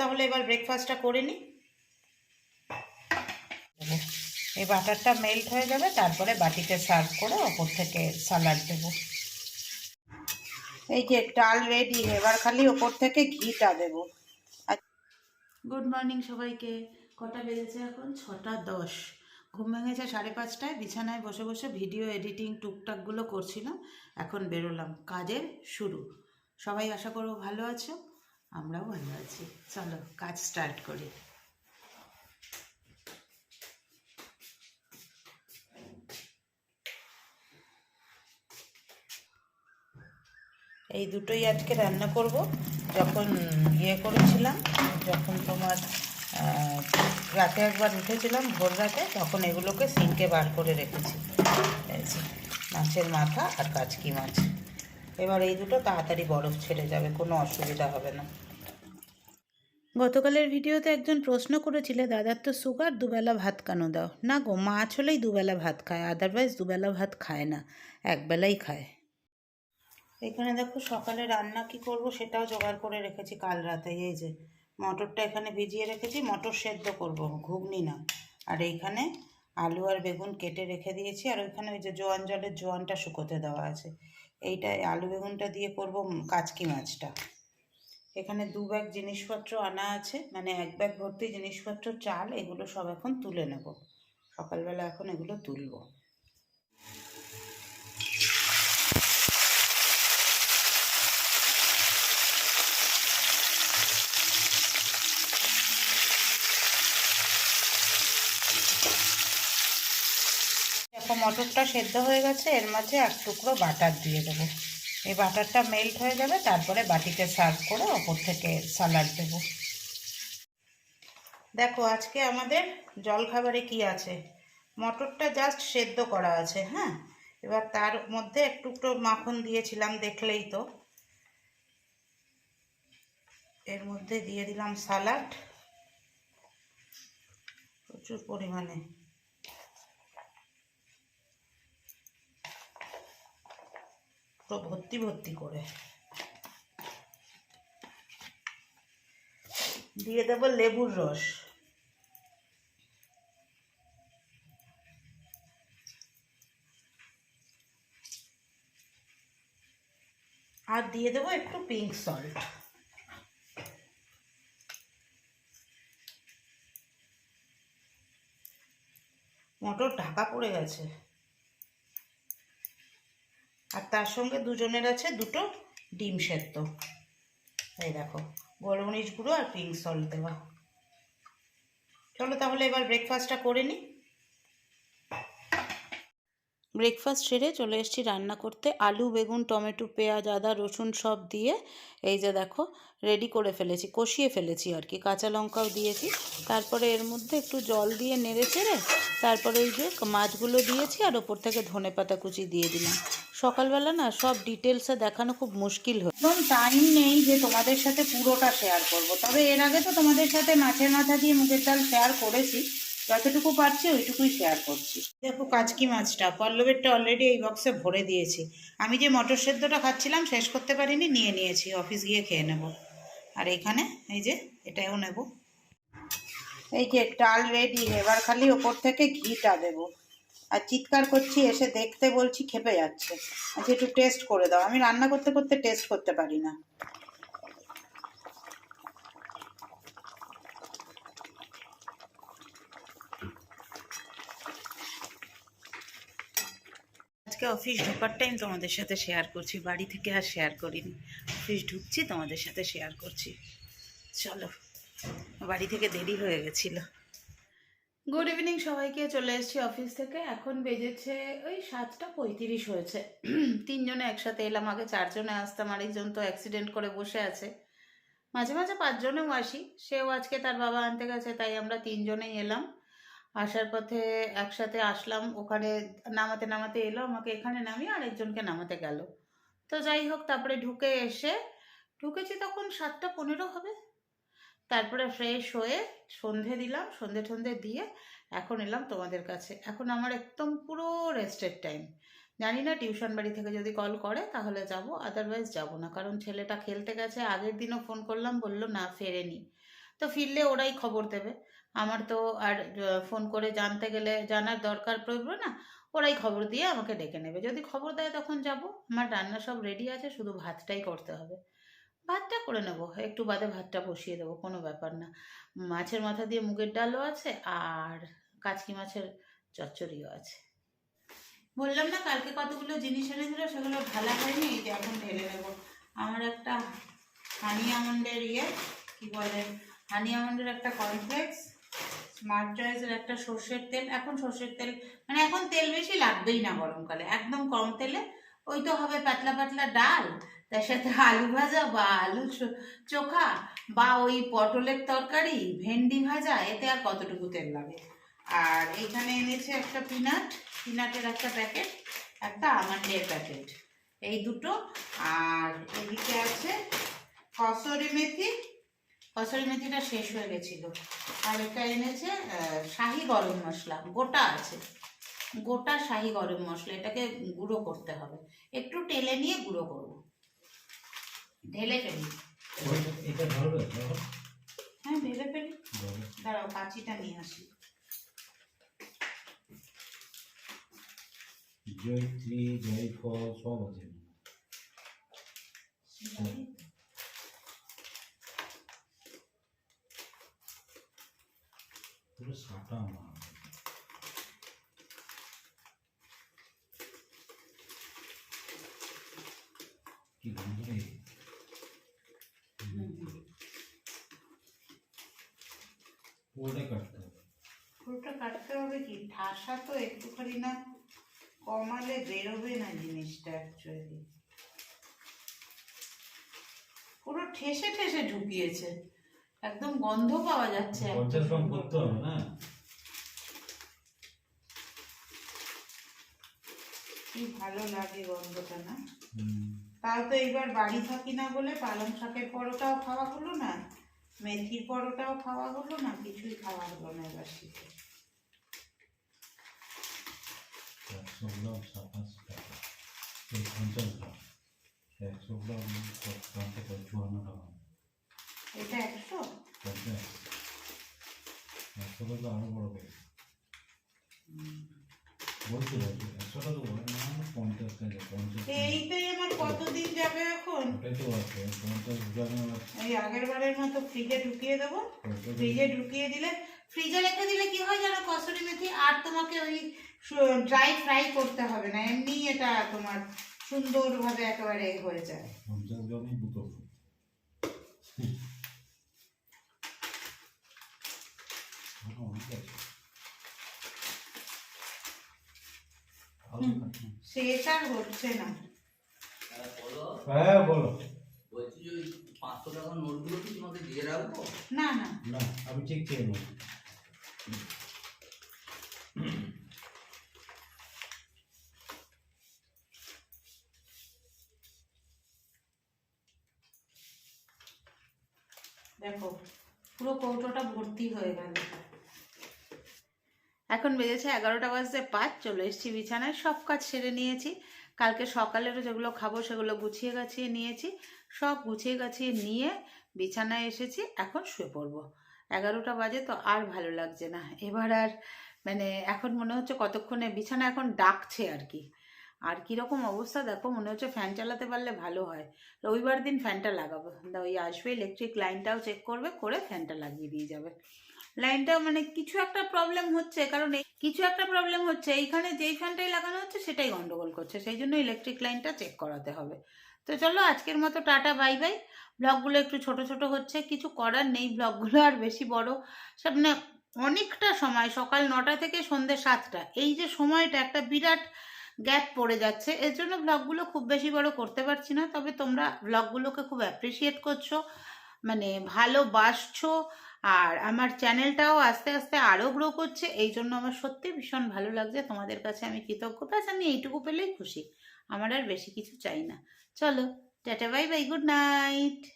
তাহলে এবার ব্রেকফাস্টটা করে নিই এই বাটারটা মেল্ট হয়ে যাবে, তারপরে বাটিতে সার্ভ করে ওপর থেকে স্যালাড দেবো। এই যে ডাল রেডি এবার খালি ওপর থেকে ঘিটা দেবো। গুড মর্নিং সবাইকে। কটা বেজেছে এখন? ছটা দশ। ঘুম ভেঙেছে সাড়ে পাঁচটায়, বিছানায় বসে বসে ভিডিও এডিটিং টুকটাকগুলো করছিলাম, এখন বেরোলাম। কাজের শুরু। সবাই আশা করব ভালো আছো। আমরাও ভালো আছি। চলো, কাজ স্টার্ট করি। এই দুটোই আজকে রান্না করব। যখন ইয়ে করেছিলাম, যখন তোমার রাতে একবার উঠেছিলাম, ভোর রাতে, তখন এগুলোকে সিঙ্কে বার করে রেখেছি। মাছের মাথা আর কাচকি মাছ। এবার এই দুটো তাড়াতাড়ি বরফ ছেড়ে যাবে, কোনো অসুবিধা হবে না। গতকালের ভিডিওতে একজন প্রশ্ন করেছিলে, দাদার তো সুগার, দুবেলা ভাত কেন দাও? না গো মাছ হলেই দুবেলা ভাত খায় আদারওয়াইজ দুবেলা ভাত খায় না, একবেলাই খায়। এখানে দেখো সকালে রান্না কি করব সেটাও জোগাড় করে রেখেছি কাল রাতে, এই যে মটরটা এখানে ভিজিয়ে রেখেছি, মটর সেদ্ধ করব, ঘুগনি না। আর এইখানে আলু আর বেগুন কেটে রেখে দিয়েছি, আর ওইখানে ওই যে জোয়ান জলের জোয়ানটা শুকোতে দেওয়া আছে। এইটা আলু বেগুনটা দিয়ে করব কাচকি মাছটা। এখানে দু ব্যাগ জিনিসপত্র আনা আছে মানে এক ব্যাগ ভর্তি জিনিসপত্র, চাল, এগুলো সব এখন তুলে নেব। সকালবেলা এখন এগুলো তুলবো। মটরটা সেদ্ধ হয়ে গেছে, এর মাঝে এক টুকরো বাটার দিয়ে দেবো। এই বাটারটা মেল্ট হয়ে যাবে, তারপরে বাটিতে সার্ভ করে ওপর থেকে স্যালাড দেবো। দেখো, আজকে আমাদের জলখাবারে কি আছে? মটরটা জাস্ট সেদ্ধ করা আছে হ্যাঁ? এবার তার মধ্যে এক টুকরো মাখন দিয়েছিলাম, দেখলেই তো। এর মধ্যে দিয়ে দিলাম সালাড প্রচুর পরিমাণে। পুরো ভর্তি ভর্তি করে। দিয়ে দেব লেবুর রস। আর দিয়ে দেবো একটু পিঙ্ক সল্ট মটর ঢাকা পড়ে গেছে। আর তার সঙ্গে দুজনের আছে দুটো ডিম সেদ্ধ। এই দেখো, গোলমরিচ গুঁড়ো আর পিঙ্ক সল্ট দেওয়া। চলো তাহলে এবার ব্রেকফাস্টটা করে নিই ব্রেকফাস্ট সেরে চলে এসেছি রান্না করতে। আলু, বেগুন, টমেটো, পেঁয়াজ, আদা, রসুন সব দিয়ে এই যে দেখো রেডি করে ফেলেছি, কষিয়ে ফেলেছি আর কি। কাঁচা লঙ্কাও দিয়েছি। তারপরে এর মধ্যে একটু জল দিয়ে নেড়ে চেড়ে তারপরে ওই যে মাছগুলো দিয়েছি আর ওপর থেকে ধনে পাতা কুচি দিয়ে দিলাম। সকালবেলা না সব ডিটেলসে দেখানো খুব মুশকিল হয় একদম টাইম নেই যে তোমাদের সাথে পুরোটা শেয়ার করব। তবে এর আগে তো তোমাদের সাথে মাছের মাথা দিয়ে মুগের ডাল শেয়ার করেছি। যতটুকু পারছি ওইটুকুই শেয়ার করছি। দেখো কাজকি মাছটা, পল্লবেরটা অলরেডি এই বক্সে ভরে দিয়েছি। আমি যে মটর সেদ্ধটা খাচ্ছিলাম, শেষ করতে পারিনি, নিয়ে নিয়েছি অফিস গিয়ে খেয়ে নেব। আর এখানে এই যে, এটাও নেব। এই যে ডাল রেডি এবার খালি ওপর থেকে ঘিটা দেবো। আর চিৎকার করছি, এসে দেখতে বলছি খেপে যাচ্ছে। আচ্ছা একটু টেস্ট করে দাও। আমি রান্না করতে করতে টেস্ট করতে পারি না। আজকে অফিস ঢোকার টাইম তোমাদের সাথে শেয়ার করছি। বাড়ি থেকে আর শেয়ার করিনি। অফিস ঢুকছি, তোমাদের সাথে শেয়ার করছি। চলো, বাড়ি থেকে দেরি হয়ে গেছিল। গুড ইভিনিং সবাইকে চলে এসেছি অফিস থেকে। এখন বেজেছে ওই সাতটা পঁয়ত্রিশ হয়েছে। তিনজনে একসাথে এলাম, আগে চারজনে আসতাম, আরেকজন তো অ্যাক্সিডেন্ট করে বসে আছে। মাঝে মাঝে পাঁচজনেও আসি, সেও আজকে তার বাবা আনতে গেছে, তাই আমরা তিনজনেই এলাম। আসার পথে একসাথে আসলাম, ওখানে নামাতে নামাতে এলো, আমাকে এখানে নামিয়ে আরেকজনকে নামাতে গেল। তো যাই হোক, তারপরে ঢুকে এসে, ঢুকেছি তখন সাতটা পনেরো হবে। তারপরে ফ্রেশ হয়ে সন্ধে দিলাম, সন্ধে টন্ধে দিয়ে এখন এলাম তোমাদের কাছে। এখন আমার একদম পুরো রেস্টের টাইম জানি না টিউশন বাড়ি থেকে যদি কল করে তাহলে যাব আদারওয়াইজ যাব না। কারণ ছেলেটা খেলতে গেছে, আগের দিনও ফোন করলাম, বলল না, ফেরেনি। তো ফিরলে ওরাই খবর দেবে। আমার তো আর ফোন করে জানতে গেলে জানার দরকার পড়বে না, ওরাই খবর দিয়ে আমাকে ডেকে নেবে। যদি খবর দেয় তখন যাব। আমার রান্না সব রেডি আছে, শুধু ভাতটাই করতে হবে। ভাতটা করে নেব। একটু বাদে ভাতটা বসিয়ে দেবো, কোনো ব্যাপার না। মাছের মাথা দিয়ে মুগের ডালও আছে আর কাচকি মাছের চচ্চড়িও আছে। বললাম না কালকে কতগুলো জিনিস এনেছিল সেগুলো ঢালা হয়নি, এই যে এখন ঢেলে নেব। আমার একটা হানি আমন্ডের ইয়ে কি বলে, হানি আমন্ডের একটা কমপ্লেক্স স্মার্ট চয়েসের একটা সর্ষের তেল। এখন সর্ষের তেল মানে এখন তেল বেশি লাগবেই না গরমকালে, একদম কম তেলে। ওই তো হবে পাতলা পাতলা ডাল তার সাথে আলু ভাজা বা আলু চোখা বা ওই পটলের তরকারি, ভেন্ডি ভাজা, এতে আর কতটুকু তেল লাগে? আর এখানে এনেছে একটা পিনাট পিনাটের একটা প্যাকেট একটা আমান্ডের প্যাকেট এই দুটো। আর এদিকে আছে কসরি মেথি। কসরি মেথিটা শেষ হয়ে গেছিল। আর এটা এনেছে শাহি গরম মশলা। গোটা আছে। গোটা শাহি গরম মশলা। এটাকে গুঁড়ো করতে হবে। একটু টেলে নিয়ে গুঁড়ো করব। ঢেলে ফেলি। এটা ধরবে ধরো। হ্যাঁ ঢেলে ফেলি। দাঁড়াও কাঁচিটা নিয়ে আসি। জয়ত্রী জয়ফল সব আছে। পুরো সাটা আমার। কি গন্ধ রে? ওটাই কাটতে হবে? কাটতে হবে কি? ঠাসা তো একটুখানি না কমালে বেরোবে না জিনিসটা অ্যাকচুয়ালি পুরো ঠেসে ঠেসে ঢুকিয়েছে। একদম গন্ধ পাওয়া যাচ্ছে করতে হবে না? কি ভালো লাগে গন্ধটা না। তাও তো এইবার বাড়ি থাকি না বলে পালং শাকের পরোটাও খাওয়া হলো না। মেথির পরোটাও খাওয়া হলো না কিছুই খাওয়া হলো না এবার শীতে। একশো গ্রাম সাতাশ টাকা। পঞ্চাশ গ্রাম। একশো গ্রাম কত গ্রাম চুয়ান্ন টাকা। এটা একশো? পঞ্চাশ একশো। টাকা বড় পেয়ে যাবে এখন? ওই আগের বারের মতো ফ্রিজে ঢুকিয়ে দেবো। ফ্রিজে ঢুকিয়ে দিলে ফ্রিজে রেখে দিলে কি হয় জানো কসুরি মেথি আর তোমাকে ওই ড্রাই ফ্রাই করতে হবে না এমনি এটা তোমার সুন্দরভাবে একেবারে হয়ে যায়। শেষ আর হচ্ছে না। হ্যাঁ, বলো। হ্যাঁ বলছি যে ওই পাঁচশো টাকার নোটগুলো কি তোমাকে দিয়ে রাখব? না না। না আমি ঠিক চেয়ে নেব। দেখো পুরো কৌটোটা ভর্তি হয়ে গেল। এখন বেজেছে এগারোটা বাজতে পাঁচ চলে এসেছি বিছানায়। সব কাজ সেরে নিয়েছি। কালকে সকালেরও যেগুলো খাব সেগুলো গুছিয়ে গাছিয়ে নিয়েছি। সব গুছিয়ে গাছিয়ে নিয়ে বিছানায় এসেছি, এখন শুয়ে পড়ব। এগারোটা বাজে তো আর ভালো লাগছে না। এবার আর মানে এখন মনে হচ্ছে কতক্ষণে বিছানা এখন ডাকছে আর কি। আর কীরকম অবস্থা দেখো, মনে হচ্ছে ফ্যান চালাতে পারলে ভালো হয়। রবিবার দিন ফ্যানটা লাগাবো। ওই আসবে ইলেকট্রিক লাইনটাও চেক করবে, করে ফ্যানটা লাগিয়ে দিয়ে যাবে। লাইনটা মানে কিছু একটা প্রবলেম হচ্ছে, কারণ কিছু একটা প্রবলেম হচ্ছে, এইখানে যেই ফ্যানটাই লাগানো হচ্ছে, সেটাই গন্ডগোল করছে, সেই জন্য ইলেকট্রিক লাইনটা চেক করাতে হবে। তো চলো, আজকের মতো টাটা বাই বাই ব্লগগুলো একটু ছোট ছোট হচ্ছে, কিছু করার নেই, ব্লগগুলো আর বেশি বড়। মানে অনেকটা সময়, সকাল নটা থেকে সন্ধ্যে সাতটা, এই যে সময়টা একটা বিরাট গ্যাপ পড়ে যাচ্ছে, এর জন্য ব্লগগুলো খুব বেশি বড় করতে পারছি না, তবে তোমরা ব্লগগুলোকে খুব অ্যাপ্রিসিয়েট করছ। মানে ভালোবাসছো আর আমার চ্যানেলটাও আস্তে আস্তে আরও গ্রো করছে, এই জন্য আমার সত্যি ভীষণ ভালো লাগছে। তোমাদের কাছে আমি কৃতজ্ঞ। ব্যাস, আমি এইটুকু পেলেই খুশি। আমার আর বেশি কিছু চাই না। চলো, tata bye bye good night